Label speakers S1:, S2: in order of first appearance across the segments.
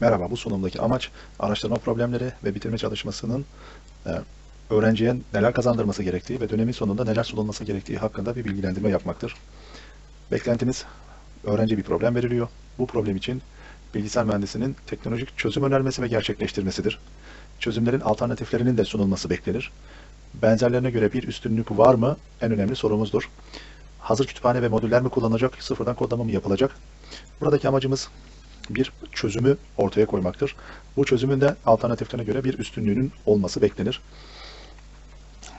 S1: Merhaba, bu sunumdaki amaç araştırma problemleri ve bitirme çalışmasının e, öğrenciye neler kazandırması gerektiği ve dönemin sonunda neler sunulması gerektiği hakkında bir bilgilendirme yapmaktır. Beklentimiz, öğrenci bir problem veriliyor. Bu problem için bilgisayar mühendisinin teknolojik çözüm önermesi ve gerçekleştirmesidir. Çözümlerin alternatiflerinin de sunulması beklenir. Benzerlerine göre bir üstünlük var mı? En önemli sorumuzdur. Hazır kütüphane ve modüller mi kullanılacak, sıfırdan kodlama mı yapılacak? Buradaki amacımız bir çözümü ortaya koymaktır. Bu çözümün de alternatiflerine göre bir üstünlüğünün olması beklenir.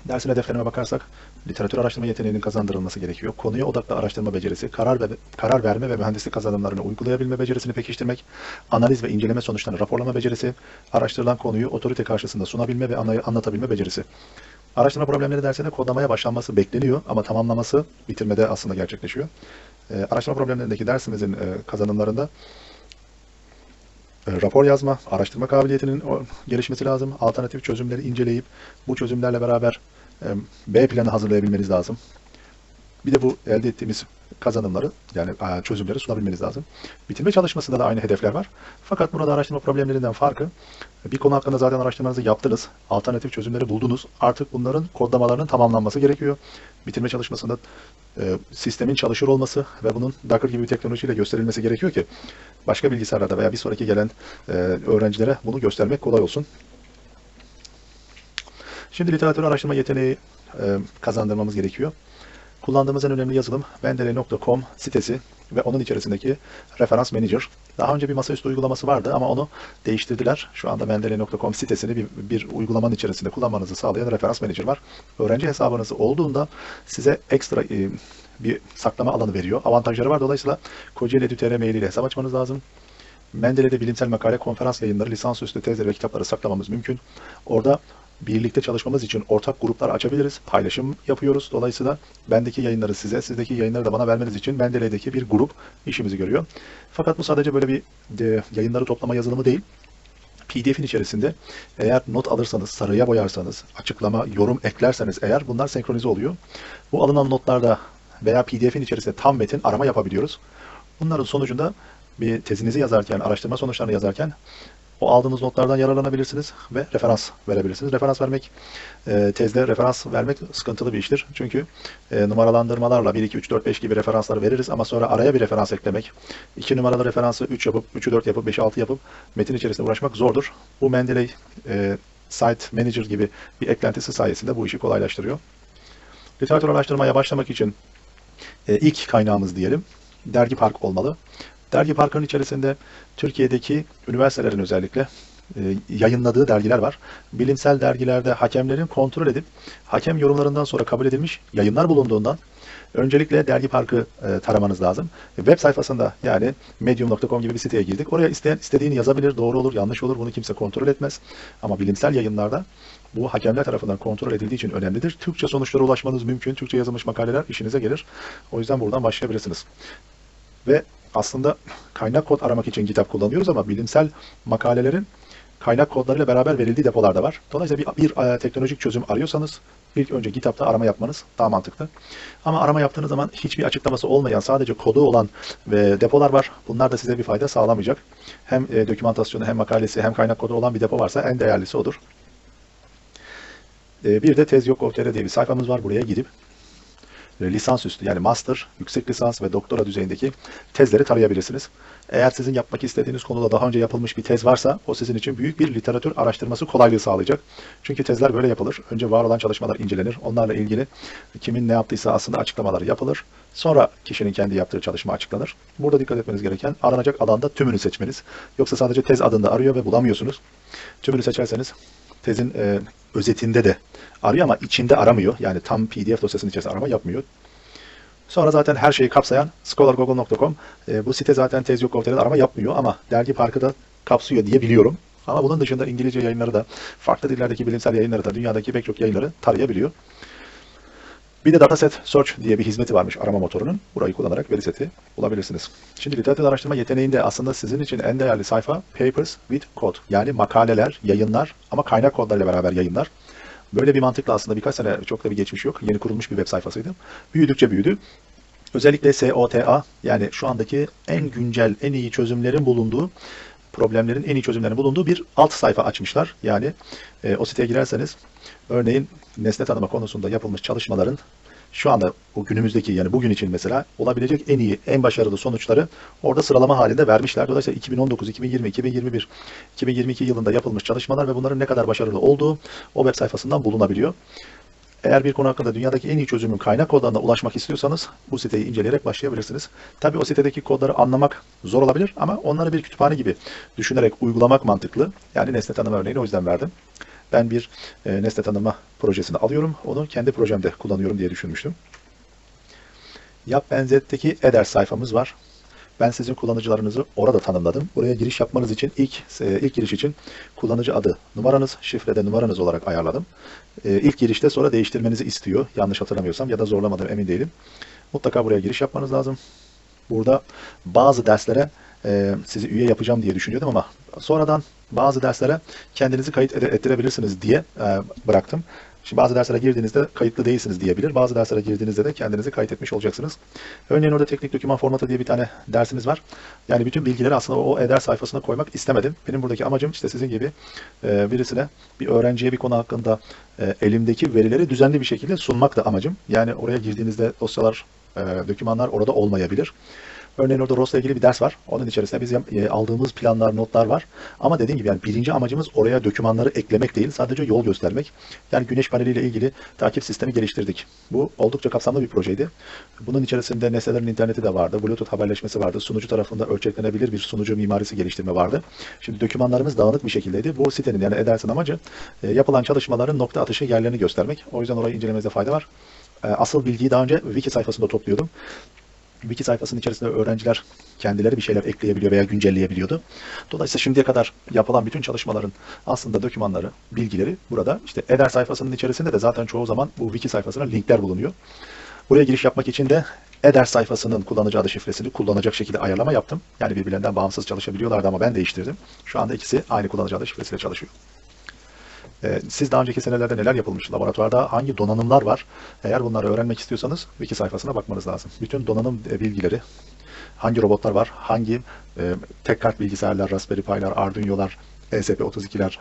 S1: Dersin hedeflerine bakarsak, literatür araştırma yeteneğinin kazandırılması gerekiyor. Konuya odaklı araştırma becerisi, karar, ve, karar verme ve mühendislik kazanımlarını uygulayabilme becerisini pekiştirmek, analiz ve inceleme sonuçlarını raporlama becerisi, araştırılan konuyu otorite karşısında sunabilme ve anlatabilme becerisi. Araştırma problemleri dersinde kodlamaya başlanması bekleniyor ama tamamlaması bitirmede aslında gerçekleşiyor. Ee, araştırma problemlerindeki dersimizin e, kazanımlarında e, rapor yazma, araştırma kabiliyetinin gelişmesi lazım. Alternatif çözümleri inceleyip bu çözümlerle beraber e, B planı hazırlayabilmeniz lazım. Bir de bu elde ettiğimiz kazanımları yani e, çözümleri sunabilmeniz lazım. Bitirme çalışmasında da aynı hedefler var. Fakat burada araştırma problemlerinden farkı bir konu hakkında zaten araştırmanızı yaptınız. Alternatif çözümleri buldunuz. Artık bunların kodlamalarının tamamlanması gerekiyor. Bitirme çalışmasında e, sistemin çalışır olması ve bunun Docker gibi bir teknolojiyle gösterilmesi gerekiyor ki başka bilgisayarlarda veya bir sonraki gelen e, öğrencilere bunu göstermek kolay olsun. Şimdi literatür araştırma yeteneği e, kazandırmamız gerekiyor. Kullandığımız en önemli yazılım Mendeley.com sitesi ve onun içerisindeki referans manager. Daha önce bir masaüstü uygulaması vardı ama onu değiştirdiler. Şu anda Mendeley.com sitesini bir, bir uygulamanın içerisinde kullanmanızı sağlayan referans manager var. Öğrenci hesabınız olduğunda size ekstra e, bir saklama alanı veriyor. Avantajları var. Dolayısıyla Kocaeli Edütere mailiyle hesap açmanız lazım. Mendeley'de bilimsel makale, konferans yayınları, lisansüstü tezleri ve kitapları saklamamız mümkün. Orada birlikte çalışmamız için ortak gruplar açabiliriz. Paylaşım yapıyoruz. Dolayısıyla bendeki yayınları size, sizdeki yayınları da bana vermeniz için Mendeley'deki bir grup işimizi görüyor. Fakat bu sadece böyle bir de, yayınları toplama yazılımı değil. PDF'in içerisinde eğer not alırsanız, sarıya boyarsanız, açıklama, yorum eklerseniz eğer bunlar senkronize oluyor. Bu alınan notlarda veya PDF'in içerisinde tam metin arama yapabiliyoruz. Bunların sonucunda bir tezinizi yazarken, araştırma sonuçlarını yazarken o aldığınız notlardan yararlanabilirsiniz ve referans verebilirsiniz. Referans vermek, e, tezde referans vermek sıkıntılı bir iştir. Çünkü e, numaralandırmalarla 1, 2, 3, 4, 5 gibi referansları veririz ama sonra araya bir referans eklemek, 2 numaralı referansı 3 yapıp, 3'ü 4 yapıp, 5'i 6 yapıp metin içerisinde uğraşmak zordur. Bu Mendeley e, Site Manager gibi bir eklentisi sayesinde bu işi kolaylaştırıyor. Literatür araştırmaya başlamak için ilk kaynağımız diyelim dergi park olmalı. Dergi parkının içerisinde Türkiye'deki üniversitelerin özellikle e, yayınladığı dergiler var. Bilimsel dergilerde hakemlerin kontrol edip hakem yorumlarından sonra kabul edilmiş yayınlar bulunduğundan öncelikle dergi parkı e, taramanız lazım. Web sayfasında yani medium.com gibi bir siteye girdik. Oraya isteyen istediğini yazabilir, doğru olur, yanlış olur. Bunu kimse kontrol etmez. Ama bilimsel yayınlarda bu hakemler tarafından kontrol edildiği için önemlidir. Türkçe sonuçlara ulaşmanız mümkün. Türkçe yazılmış makaleler işinize gelir. O yüzden buradan başlayabilirsiniz. Ve aslında kaynak kod aramak için GitHub kullanıyoruz ama bilimsel makalelerin kaynak kodlarıyla beraber verildiği depolar da var. Dolayısıyla bir, bir e, teknolojik çözüm arıyorsanız ilk önce GitHub'da arama yapmanız daha mantıklı. Ama arama yaptığınız zaman hiçbir açıklaması olmayan sadece kodu olan ve depolar var. Bunlar da size bir fayda sağlamayacak. Hem e, dokümantasyonu hem makalesi hem kaynak kodu olan bir depo varsa en değerlisi odur. E, bir de tez.yok.tr diye bir sayfamız var. Buraya gidip lisansüstü yani master, yüksek lisans ve doktora düzeyindeki tezleri tarayabilirsiniz. Eğer sizin yapmak istediğiniz konuda daha önce yapılmış bir tez varsa o sizin için büyük bir literatür araştırması kolaylığı sağlayacak. Çünkü tezler böyle yapılır. Önce var olan çalışmalar incelenir. Onlarla ilgili kimin ne yaptıysa aslında açıklamalar yapılır. Sonra kişinin kendi yaptığı çalışma açıklanır. Burada dikkat etmeniz gereken aranacak alanda tümünü seçmeniz. Yoksa sadece tez adında arıyor ve bulamıyorsunuz. Tümünü seçerseniz tezin e, özetinde de arıyor ama içinde aramıyor. Yani tam PDF dosyasının içerisinde arama yapmıyor. Sonra zaten her şeyi kapsayan scholargoogle.com e, bu site zaten tez yok arama yapmıyor ama dergi parkı da kapsıyor diye biliyorum. Ama bunun dışında İngilizce yayınları da farklı dillerdeki bilimsel yayınları da dünyadaki pek çok yayınları tarayabiliyor. Bir de Dataset Search diye bir hizmeti varmış arama motorunun. Burayı kullanarak veri seti bulabilirsiniz. Şimdi literatür araştırma yeteneğinde aslında sizin için en değerli sayfa Papers with Code. Yani makaleler, yayınlar ama kaynak kodlarıyla beraber yayınlar. Böyle bir mantıkla aslında birkaç sene çok da bir geçmiş yok. Yeni kurulmuş bir web sayfasıydı. Büyüdükçe büyüdü. Özellikle SOTA yani şu andaki en güncel, en iyi çözümlerin bulunduğu problemlerin en iyi çözümlerinin bulunduğu bir alt sayfa açmışlar. Yani e, o siteye girerseniz örneğin nesne tanıma konusunda yapılmış çalışmaların şu anda o günümüzdeki yani bugün için mesela olabilecek en iyi, en başarılı sonuçları orada sıralama halinde vermişler. Dolayısıyla 2019, 2020, 2021, 2022 yılında yapılmış çalışmalar ve bunların ne kadar başarılı olduğu o web sayfasından bulunabiliyor. Eğer bir konu hakkında dünyadaki en iyi çözümün kaynak kodlarına ulaşmak istiyorsanız bu siteyi inceleyerek başlayabilirsiniz. Tabii o sitedeki kodları anlamak zor olabilir ama onları bir kütüphane gibi düşünerek uygulamak mantıklı. Yani nesne tanıma örneğini o yüzden verdim. Ben bir e, nesne tanıma projesini alıyorum, onu kendi projemde kullanıyorum diye düşünmüştüm. Yap benzetteki Eder sayfamız var. Ben sizin kullanıcılarınızı orada tanımladım. Buraya giriş yapmanız için ilk e, ilk giriş için kullanıcı adı numaranız, şifrede numaranız olarak ayarladım. E, İlk girişte sonra değiştirmenizi istiyor. Yanlış hatırlamıyorsam ya da zorlamadım emin değilim. Mutlaka buraya giriş yapmanız lazım. Burada bazı derslere e, sizi üye yapacağım diye düşünüyordum ama sonradan bazı derslere kendinizi kayıt ettirebilirsiniz diye bıraktım. Şimdi bazı derslere girdiğinizde kayıtlı değilsiniz diyebilir. Bazı derslere girdiğinizde de kendinizi kayıt etmiş olacaksınız. Örneğin orada teknik doküman formatı diye bir tane dersimiz var. Yani bütün bilgileri aslında o eder sayfasına koymak istemedim. Benim buradaki amacım işte sizin gibi e, birisine, bir öğrenciye bir konu hakkında e, elimdeki verileri düzenli bir şekilde sunmak da amacım. Yani oraya girdiğinizde dosyalar, e, dokümanlar orada olmayabilir. Örneğin orada ROS'la ilgili bir ders var. Onun içerisinde biz e, aldığımız planlar, notlar var. Ama dediğim gibi yani birinci amacımız oraya dokümanları eklemek değil, sadece yol göstermek. Yani güneş paneliyle ilgili takip sistemi geliştirdik. Bu oldukça kapsamlı bir projeydi. Bunun içerisinde nesnelerin interneti de vardı, Bluetooth haberleşmesi vardı, sunucu tarafında ölçeklenebilir bir sunucu mimarisi geliştirme vardı. Şimdi dokümanlarımız dağınık bir şekildeydi. Bu sitenin yani Eders'in amacı e, yapılan çalışmaların nokta atışı yerlerini göstermek. O yüzden orayı incelemenizde fayda var. E, Asıl bilgiyi daha önce wiki sayfasında topluyordum. Wiki sayfasının içerisinde öğrenciler kendileri bir şeyler ekleyebiliyor veya güncelleyebiliyordu. Dolayısıyla şimdiye kadar yapılan bütün çalışmaların aslında dokümanları, bilgileri burada. İşte Eder sayfasının içerisinde de zaten çoğu zaman bu wiki sayfasına linkler bulunuyor. Buraya giriş yapmak için de Eder sayfasının kullanıcı adı şifresini kullanacak şekilde ayarlama yaptım. Yani birbirlerinden bağımsız çalışabiliyorlardı ama ben değiştirdim. Şu anda ikisi aynı kullanıcı adı şifresiyle çalışıyor. Ee, Siz daha önceki senelerde neler yapılmış? Laboratuvarda hangi donanımlar var? Eğer bunları öğrenmek istiyorsanız wiki sayfasına bakmanız lazım. Bütün donanım e, bilgileri, hangi robotlar var, hangi e, tek kart bilgisayarlar, Raspberry Pi'ler, Arduino'lar, E ESP32'ler,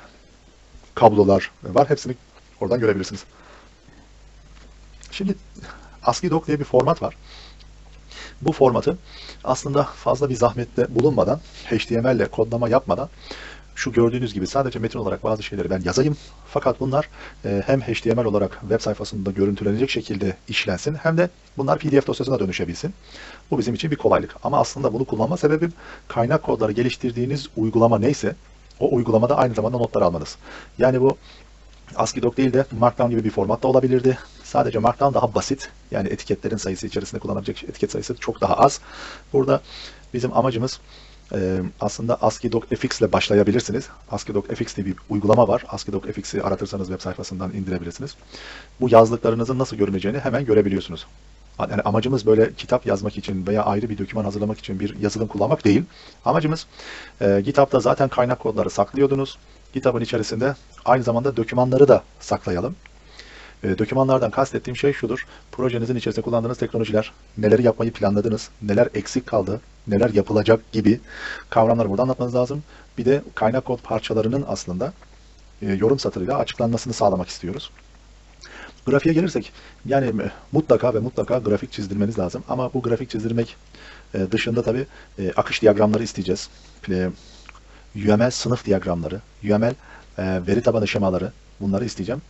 S1: kablolar var. Hepsini oradan görebilirsiniz. Şimdi ASCII doc diye bir format var. Bu formatı aslında fazla bir zahmette bulunmadan, HTML ile kodlama yapmadan şu gördüğünüz gibi sadece metin olarak bazı şeyleri ben yazayım. Fakat bunlar e, hem HTML olarak web sayfasında görüntülenecek şekilde işlensin hem de bunlar PDF dosyasına dönüşebilsin. Bu bizim için bir kolaylık. Ama aslında bunu kullanma sebebim kaynak kodları geliştirdiğiniz uygulama neyse o uygulamada aynı zamanda notlar almanız. Yani bu ASCII doc değil de Markdown gibi bir formatta olabilirdi. Sadece Markdown daha basit. Yani etiketlerin sayısı içerisinde kullanabilecek etiket sayısı çok daha az. Burada bizim amacımız e, aslında ASCII doc FX ile başlayabilirsiniz. ASCII doc FX diye bir uygulama var. ASCII doc FX'i aratırsanız web sayfasından indirebilirsiniz. Bu yazdıklarınızın nasıl görüneceğini hemen görebiliyorsunuz. Yani amacımız böyle kitap yazmak için veya ayrı bir doküman hazırlamak için bir yazılım kullanmak değil. Amacımız e, GitHub'da zaten kaynak kodları saklıyordunuz. GitHub'ın içerisinde aynı zamanda dokümanları da saklayalım. E, dokümanlardan kastettiğim şey şudur. Projenizin içerisinde kullandığınız teknolojiler, neleri yapmayı planladınız, neler eksik kaldı, neler yapılacak gibi kavramları burada anlatmanız lazım. Bir de kaynak kod parçalarının aslında e, yorum satırıyla açıklanmasını sağlamak istiyoruz. Grafiğe gelirsek yani e, mutlaka ve mutlaka grafik çizdirmeniz lazım. Ama bu grafik çizdirmek e, dışında tabii e, akış diyagramları isteyeceğiz. E, UML sınıf diyagramları, UML e, veri tabanı şemaları bunları isteyeceğim.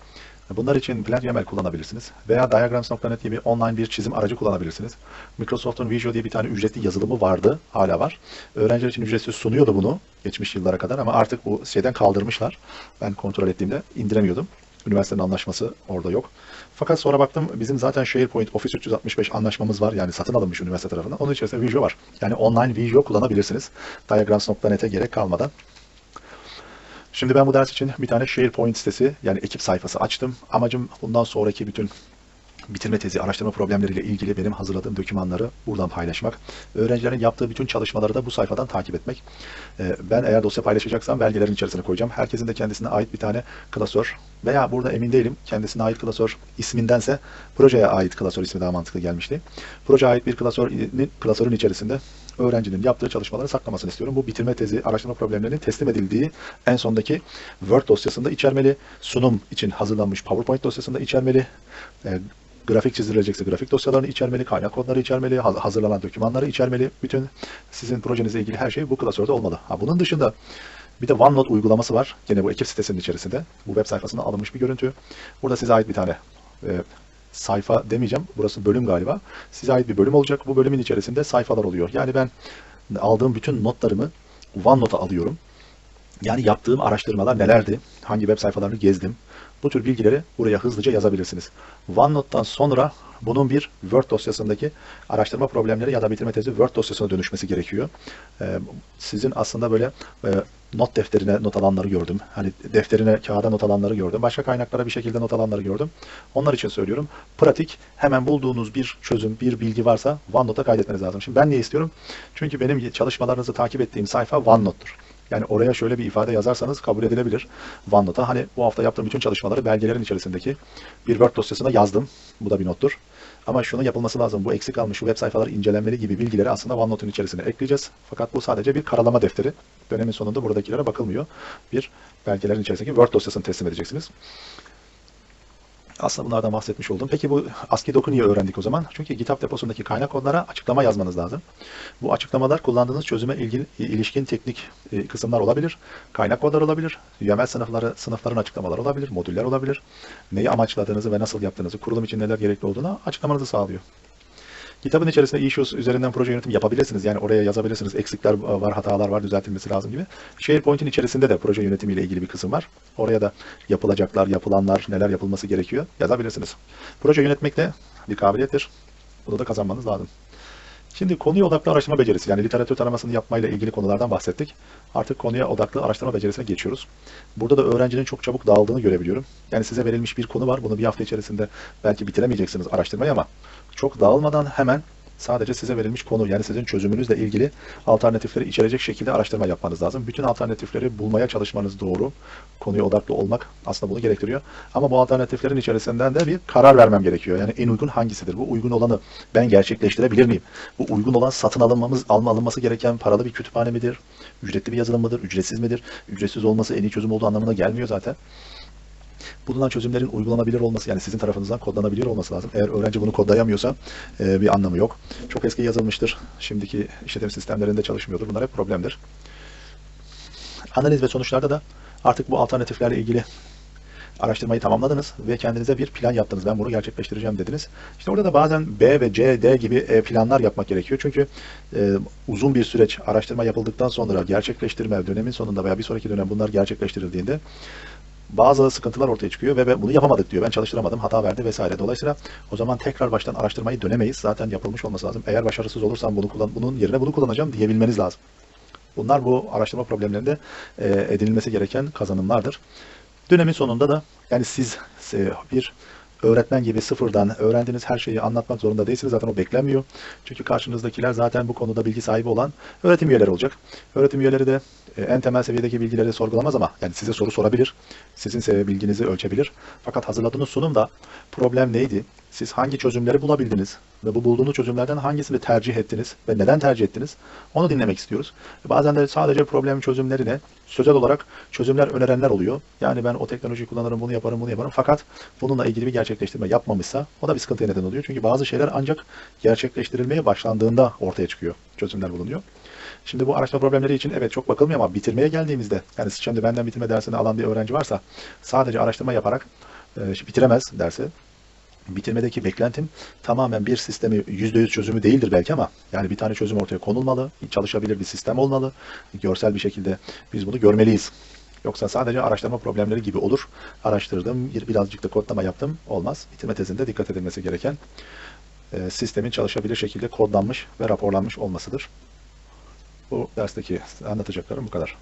S1: Bunlar için Blend UML kullanabilirsiniz. Veya Diagrams.net gibi online bir çizim aracı kullanabilirsiniz. Microsoft'un Visio diye bir tane ücretli yazılımı vardı. Hala var. Öğrenciler için ücretsiz sunuyordu bunu. Geçmiş yıllara kadar ama artık bu şeyden kaldırmışlar. Ben kontrol ettiğimde indiremiyordum. Üniversitenin anlaşması orada yok. Fakat sonra baktım bizim zaten SharePoint Office 365 anlaşmamız var. Yani satın alınmış üniversite tarafından. Onun içerisinde Visio var. Yani online Visio kullanabilirsiniz. Diagrams.net'e gerek kalmadan. Şimdi ben bu ders için bir tane SharePoint sitesi yani ekip sayfası açtım. Amacım bundan sonraki bütün bitirme tezi, araştırma problemleriyle ilgili benim hazırladığım dokümanları buradan paylaşmak. Öğrencilerin yaptığı bütün çalışmaları da bu sayfadan takip etmek. Ee, Ben eğer dosya paylaşacaksam belgelerin içerisine koyacağım. Herkesin de kendisine ait bir tane klasör veya burada emin değilim kendisine ait klasör ismindense projeye ait klasör ismi daha mantıklı gelmişti. Projeye ait bir klasörün, klasörün içerisinde öğrencinin yaptığı çalışmaları saklamasını istiyorum. Bu bitirme tezi, araştırma problemlerinin teslim edildiği en sondaki Word dosyasında içermeli. Sunum için hazırlanmış PowerPoint dosyasında içermeli. E, grafik çizilecekse grafik dosyalarını içermeli, kaynak kodları içermeli, haz- hazırlanan dokümanları içermeli. Bütün sizin projenizle ilgili her şey bu klasörde olmalı. Ha, bunun dışında bir de OneNote uygulaması var. Yine bu ekip sitesinin içerisinde. Bu web sayfasına alınmış bir görüntü. Burada size ait bir tane e, sayfa demeyeceğim. Burası bölüm galiba. Size ait bir bölüm olacak. Bu bölümün içerisinde sayfalar oluyor. Yani ben aldığım bütün notlarımı OneNote'a alıyorum. Yani yaptığım araştırmalar nelerdi? Hangi web sayfalarını gezdim? Bu tür bilgileri buraya hızlıca yazabilirsiniz. OneNote'dan sonra bunun bir Word dosyasındaki araştırma problemleri ya da bitirme tezi Word dosyasına dönüşmesi gerekiyor. Ee, sizin aslında böyle e, not defterine not alanları gördüm. Hani defterine kağıda not alanları gördüm. Başka kaynaklara bir şekilde not alanları gördüm. Onlar için söylüyorum. Pratik hemen bulduğunuz bir çözüm, bir bilgi varsa OneNote'a kaydetmeniz lazım. Şimdi ben niye istiyorum? Çünkü benim çalışmalarınızı takip ettiğim sayfa OneNote'tur. Yani oraya şöyle bir ifade yazarsanız kabul edilebilir OneNote'a. Hani bu hafta yaptığım bütün çalışmaları belgelerin içerisindeki bir Word dosyasına yazdım. Bu da bir nottur. Ama şunun yapılması lazım. Bu eksik kalmış şu web sayfaları incelenmeli gibi bilgileri aslında OneNote'un içerisine ekleyeceğiz. Fakat bu sadece bir karalama defteri. Dönemin sonunda buradakilere bakılmıyor. Bir belgelerin içerisindeki Word dosyasını teslim edeceksiniz. Aslında bunlardan bahsetmiş oldum. Peki bu ASCII doku niye öğrendik o zaman? Çünkü GitHub deposundaki kaynak kodlara açıklama yazmanız lazım. Bu açıklamalar kullandığınız çözüme ilgili, ilişkin teknik e, kısımlar olabilir. Kaynak kodlar olabilir. UML sınıfları, sınıfların açıklamaları olabilir. Modüller olabilir. Neyi amaçladığınızı ve nasıl yaptığınızı, kurulum için neler gerekli olduğunu açıklamanızı sağlıyor. Kitabın içerisinde issues üzerinden proje yönetimi yapabilirsiniz. Yani oraya yazabilirsiniz. Eksikler var, hatalar var, düzeltilmesi lazım gibi. SharePoint'in içerisinde de proje yönetimiyle ilgili bir kısım var. Oraya da yapılacaklar, yapılanlar, neler yapılması gerekiyor yazabilirsiniz. Proje yönetmek de bir kabiliyettir. Bunu da kazanmanız lazım. Şimdi konuya odaklı araştırma becerisi yani literatür taramasını yapmayla ilgili konulardan bahsettik. Artık konuya odaklı araştırma becerisine geçiyoruz. Burada da öğrencinin çok çabuk dağıldığını görebiliyorum. Yani size verilmiş bir konu var. Bunu bir hafta içerisinde belki bitiremeyeceksiniz araştırmayı ama çok dağılmadan hemen sadece size verilmiş konu yani sizin çözümünüzle ilgili alternatifleri içerecek şekilde araştırma yapmanız lazım. Bütün alternatifleri bulmaya çalışmanız doğru. Konuya odaklı olmak aslında bunu gerektiriyor. Ama bu alternatiflerin içerisinden de bir karar vermem gerekiyor. Yani en uygun hangisidir? Bu uygun olanı ben gerçekleştirebilir miyim? Bu uygun olan satın alınmamız, alma alınması gereken paralı bir kütüphane midir? Ücretli bir yazılım mıdır? Ücretsiz midir? Ücretsiz olması en iyi çözüm olduğu anlamına gelmiyor zaten bulunan çözümlerin uygulanabilir olması yani sizin tarafınızdan kodlanabilir olması lazım. Eğer öğrenci bunu kodlayamıyorsa e, bir anlamı yok. Çok eski yazılmıştır. Şimdiki işletim sistemlerinde çalışmıyordur. Bunlar hep problemdir. Analiz ve sonuçlarda da artık bu alternatiflerle ilgili araştırmayı tamamladınız ve kendinize bir plan yaptınız. Ben bunu gerçekleştireceğim dediniz. İşte orada da bazen B ve C, D gibi e, planlar yapmak gerekiyor. Çünkü e, uzun bir süreç araştırma yapıldıktan sonra gerçekleştirme dönemin sonunda veya bir sonraki dönem bunlar gerçekleştirildiğinde bazı sıkıntılar ortaya çıkıyor ve bunu yapamadık diyor. Ben çalıştıramadım, hata verdi vesaire. Dolayısıyla o zaman tekrar baştan araştırmayı dönemeyiz. Zaten yapılmış olması lazım. Eğer başarısız olursam bunu kullan, bunun yerine bunu kullanacağım diyebilmeniz lazım. Bunlar bu araştırma problemlerinde e, edinilmesi gereken kazanımlardır. Dönemin sonunda da yani siz e, bir öğretmen gibi sıfırdan öğrendiğiniz her şeyi anlatmak zorunda değilsiniz. Zaten o beklenmiyor. Çünkü karşınızdakiler zaten bu konuda bilgi sahibi olan öğretim üyeleri olacak. Öğretim üyeleri de e, en temel seviyedeki bilgileri sorgulamaz ama yani size soru sorabilir. Sizin bilginizi ölçebilir. Fakat hazırladığınız sunumda problem neydi? Siz hangi çözümleri bulabildiniz? Ve bu bulduğunuz çözümlerden hangisini tercih ettiniz? Ve neden tercih ettiniz? Onu dinlemek istiyoruz. Bazen de sadece problem çözümlerine sözel olarak çözümler önerenler oluyor. Yani ben o teknolojiyi kullanırım, bunu yaparım, bunu yaparım. Fakat bununla ilgili bir gerçekleştirme yapmamışsa o da bir sıkıntıya neden oluyor. Çünkü bazı şeyler ancak gerçekleştirilmeye başlandığında ortaya çıkıyor. Çözümler bulunuyor. Şimdi bu araştırma problemleri için evet çok bakılmıyor ama bitirmeye geldiğimizde yani şimdi benden bitirme dersini alan bir öğrenci varsa sadece araştırma yaparak e, bitiremez dersi bitirmedeki beklentim tamamen bir sistemi %100 çözümü değildir belki ama yani bir tane çözüm ortaya konulmalı, çalışabilir bir sistem olmalı, görsel bir şekilde biz bunu görmeliyiz. Yoksa sadece araştırma problemleri gibi olur. Araştırdım, bir- birazcık da kodlama yaptım, olmaz. Bitirme tezinde dikkat edilmesi gereken e, sistemin çalışabilir şekilde kodlanmış ve raporlanmış olmasıdır. Bu dersteki anlatacaklarım bu kadar.